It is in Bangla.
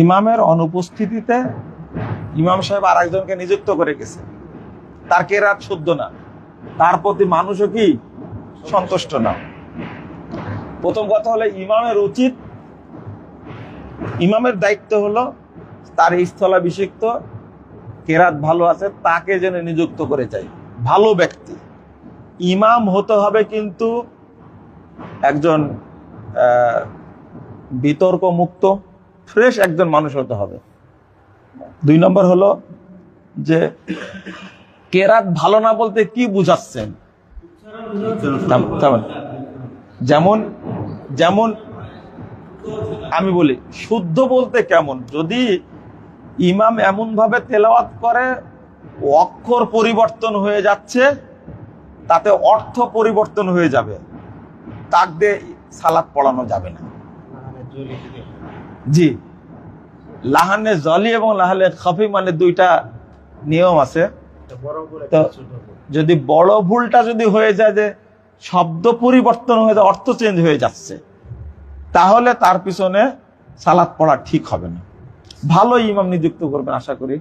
ইমামের অনুপস্থিতিতে ইমাম সাহেব আর একজনকে নিযুক্ত করে গেছে। তার কেরাত শুদ্ধ না? তার প্রতি মানুষও কি সন্তুষ্ট না? প্রথম কথা হলো ইমামের উচিত, ইমামের দায়িত্ব হলো তার স্থলাভিষিক্ত কেরাত ভালো আছে তাকে যেন নিযুক্ত করে চাই। ভালো ব্যক্তি। ইমাম হতে হবে কিন্তু একজন বিতর্ক মুক্ত ফ্রেশ একজন মানুষ হতে হবে। দুই নম্বর হলো যে কেরাত ভালো না বলতে কি বুঝাচ্ছেন? যেমন যেমন আমি বলি, শুদ্ধ বলতে কেমন? যদি ইমাম এমন ভাবে তেলাওয়াত করে, অক্ষর পরিবর্তন হয়ে যাচ্ছে, তাতে অর্থ পরিবর্তন হয়ে যাবে। তাক দিয়ে সালাদ পড়ানো যাবে না। জি। লাহানে জলি এবং লাহালে খফি মানে দুইটা নিয়ম আছে। তো যদি বড় ভুলটা যদি হয়ে যায় যে শব্দ পরিবর্তন হয়ে যায় অর্থ চেঞ্জ হয়ে যাচ্ছে তাহলে তার পিছনে সালাদ পড়া ঠিক হবে না। ভালো ইমাম নিযুক্ত করবেন আশা করি।